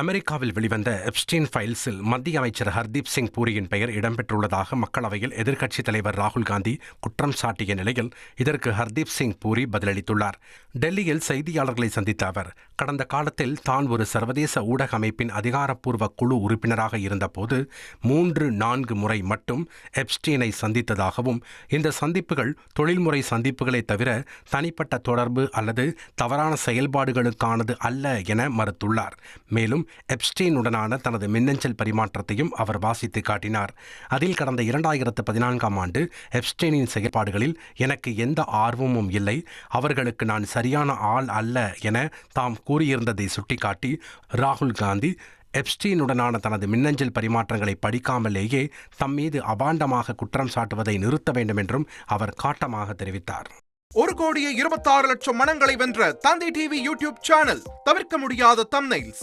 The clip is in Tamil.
அமெரிக்காவில் வெளிவந்த எப்ஸ்டீன் ஃபைல்ஸில் மத்திய அமைச்சர் ஹர்தீப் சிங் பூரியின் பெயர் இடம்பெற்றுள்ளதாக மக்களவையில் எதிர்க்கட்சித் தலைவர் ராகுல் காந்தி குற்றம் சாட்டிய நிலையில் இதற்கு ஹர்தீப் சிங் பூரி பதிலளித்துள்ளார். டெல்லியில் செய்தியாளர்களை சந்தித்த அவர் கடந்த காலத்தில் தான் ஒரு சர்வதேச ஊடக அமைப்பின் அதிகாரப்பூர்வ குழு உறுப்பினராக இருந்தபோது மூன்று நான்கு முறை மட்டும் எப்ஸ்டீனை சந்தித்ததாகவும் இந்த சந்திப்புகள் தொழில்முறை சந்திப்புகளை தவிர தனிப்பட்ட தொடர்பு அல்லது தவறான செயல்பாடுகளுக்கானது அல்ல என மறுத்துள்ளார். மேலும் எப்ஸ்டீனுடனான தனது மின்னஞ்சல் பரிமாற்றத்தையும் அவர் வாசித்து காட்டினார். அதில் கடந்த இரண்டாயிரத்து பதினான்காம் ஆண்டு எப்ஸ்டீனின் செயற்பாடுகளில் எனக்கு எந்த ஆர்வமும் இல்லை. அவர்களுக்கு நான் சரியான ஆள் அல்ல என தாம் கூறியிருந்ததை சுட்டிக்காட்டி ராகுல் காந்தி எப்ஸ்டீனுடனான தனது மின்னஞ்சல் பரிமாற்றங்களை படிக்காமலேயே தம் மீது அபாண்டமாக குற்றம் சாட்டுவதை நிறுத்த வேண்டும் என்றும் அவர் காட்டமாக தெரிவித்தார். ஒரு கோடியே இருபத்தாறு லட்சம் மனங்களை வென்ற தந்தை டிவி யூடியூப் சேனல் தவிர்க்க முடியாத தம்னைல்ஸ்